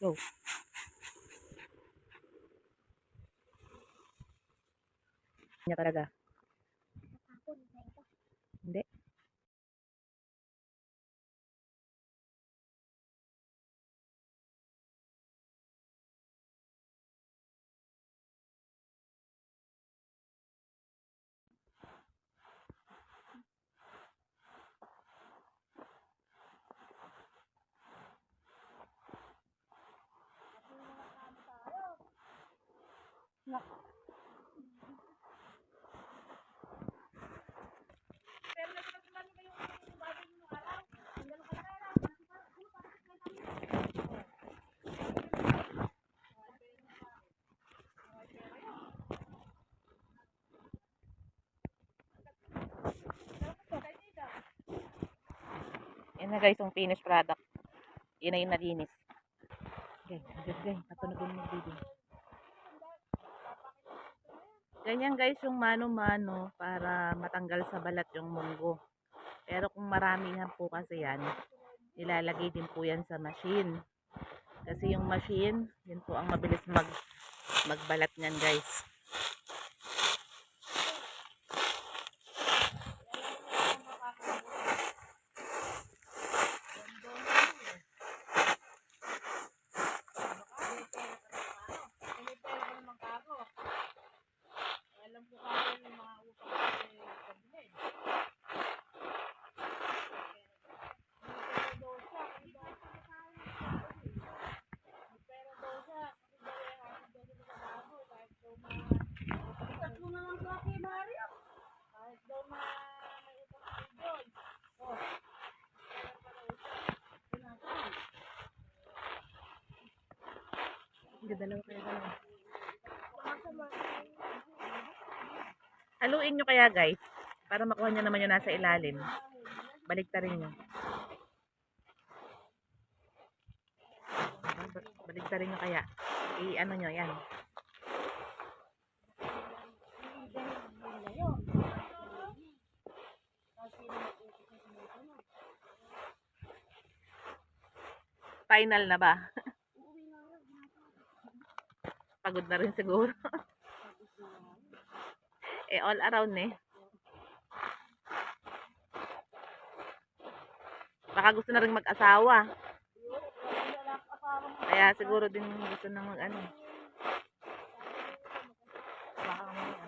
Go. Niya talaga. Hindi. Yan na guys, yung finished product. Yun na yung nalinis. Okay, good guys. Patunogin mo video. Ganyan guys yung mano-mano para matanggal sa balat yung munggo. Pero kung maramihan po kasi yan, nilalagay din po yan sa machine. Kasi yung machine, yun po ang mabilis mag magbalat niyan guys. Dalawa kaya dalawa. Haluin nyo kaya guys. Para makuha nyo naman yung nasa ilalim. Balik rin nyo. Balik rin nyo kaya. I-ano nyo, yan. Final na ba? Pagod na rin siguro. eh, all around eh. Baka gusto na rin mag-asawa. Kaya siguro din gusto na mag ano. Baka mamaya.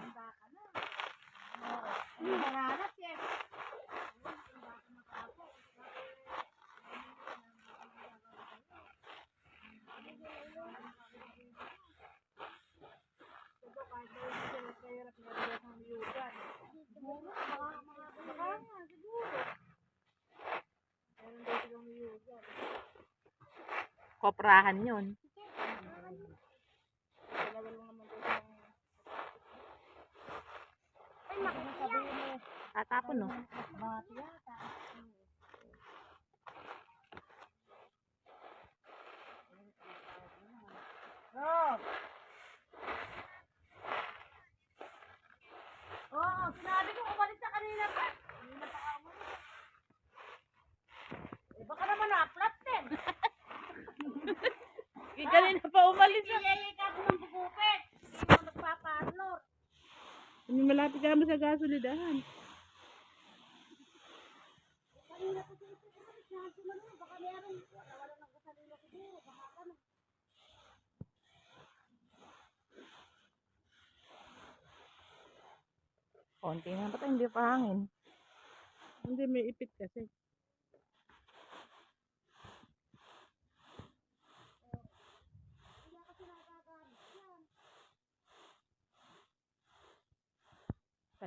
Koprahan yun. Tatapon no? Oo, sinabi ko umalis na kanina pa. Kanina pa ka umalis. Eh, baka naman na-flat din. Eh, kanina pa umalis na. Nilelay ka ako ng bugupit. Hindi mo nagpaparlor. Malapit ka naman sa gasolidahan. Baka meron. Wala wala ng gasolina siguro. Baka ka na. Konti na ba't hindi pa hangin? Hindi, may ipit kasi.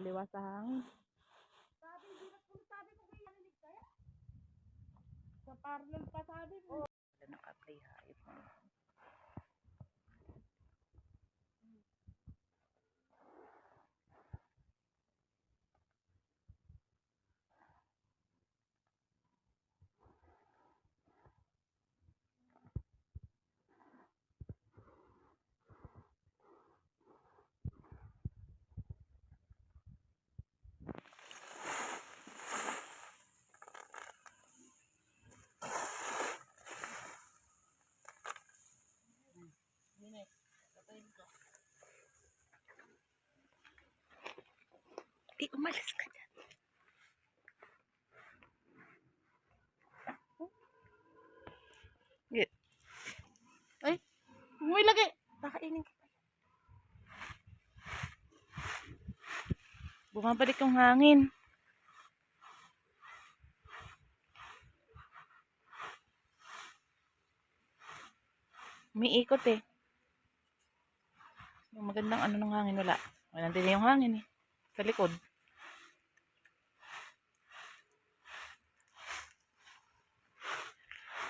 Kaliwa sa hangin. Sabi, hindi na kung sabi ko kaya narinig kaya. Sa parlor pa sabi mo. Naka-play hayop mo. umalis ka dyan. Ay, umuwi lagi. Kakainin ka. Bumabalik yung hangin. Umiikot eh. Yung magandang ano ng hangin wala. Wala din yung hangin eh. Sa likod.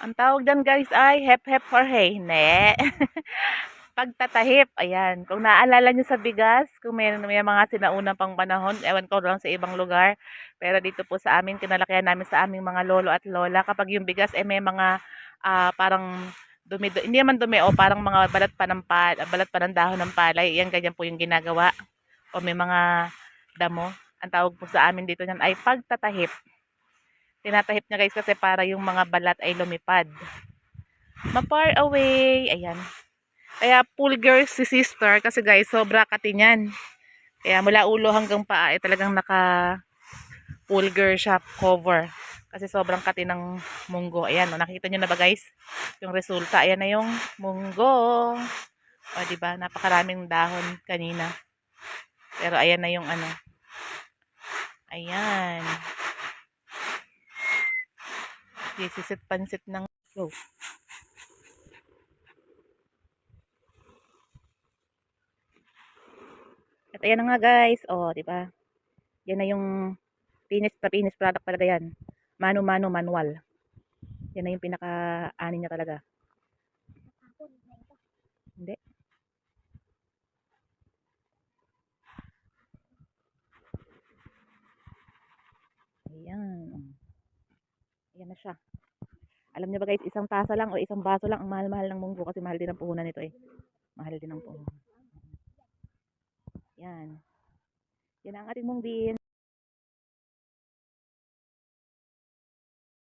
Ang tawag dyan guys ay hep hep for hey. Ne. Pagtatahip. Ayan. Kung naalala nyo sa bigas, kung may, may mga sinaunang pang panahon, ewan ko lang sa ibang lugar. Pero dito po sa amin, kinalakihan namin sa aming mga lolo at lola. Kapag yung bigas eh may mga ah, parang dumi, hindi naman dumi o parang mga balat pa ng pa, balat pa ng dahon ng palay. Yan ganyan po yung ginagawa. O may mga damo. Ang tawag po sa amin dito yan ay pagtatahip. Tinatahip niya guys kasi para yung mga balat ay lumipad. Ma-far away. Ayan. Kaya pool girl si sister kasi guys sobra kati niyan. Kaya mula ulo hanggang paa ay talagang naka pool girl siya cover. Kasi sobrang kati ng munggo. Ayan, nakita nyo na ba guys? Yung resulta, ayan na yung munggo. O, ba? Napakaraming dahon kanina. Pero ayan na yung ano. Ayan. Sisisit pansit ng go. At ayan na nga guys. O, di ba? Yan na yung finished na finished product talaga yan. Mano-mano manual. Yan na yung pinaka-ani niya talaga. Hindi. Ayan. Ayan na siya. Alam niyo ba guys, isang tasa lang o isang baso lang ang mahal-mahal ng munggo kasi mahal din ang puhunan nito eh. Mahal din ang puhunan. Yan. Yan ang ating mung bean.